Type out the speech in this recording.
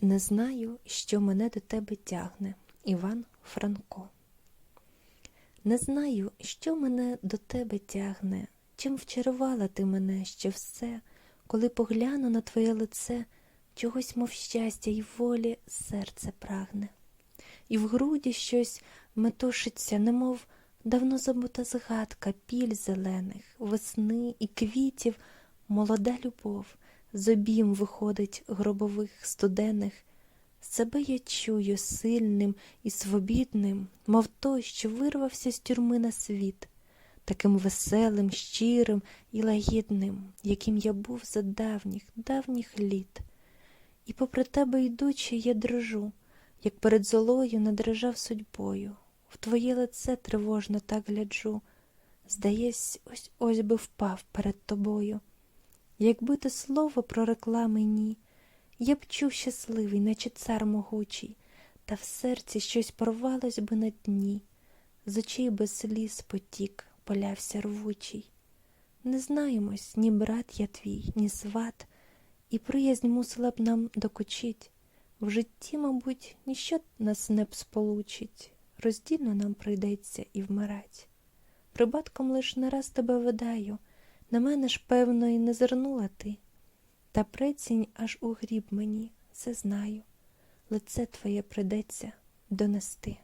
Не знаю, що мене до тебе тягне. Іван Франко. Не знаю, що мене до тебе тягне, чим вчарувала ти мене ще все, коли погляну на твоє лице, чогось, мов щастя й волі, серце прагне, і в груді щось метушиться, немов давно забута згадка піль зелених, весни і квітів, молода любов, з обім виходить гробових студених. Себе я чую сильним і свобідним, мов той, що вирвався з тюрми на світ, таким веселим, щирим і лагідним, яким я був за давніх, давніх літ. І попри тебе йдучи, я дрожу, як перед золою не дрижав судьбою. В твоє лице тривожно так гляджу. Здаєсь, ось ось би впав перед тобою. Якби ти слово прорекла мені, я б чув щасливий, наче цар могучий, та в серці щось порвалось би на дні, з очей без сліз потік полявся рвучий. Не знаємось, ні брат я твій, ні сват, і приязнь мусила б нам докучить. В житті, мабуть, ніщо нас не б сполучить, роздільно нам прийдеться і вмирать. Прибатком лиш не раз тебе видаю, на мене ж, певно, і не зернула ти. Та прецінь аж у гріб мені, це знаю, лице твоє придеться донести.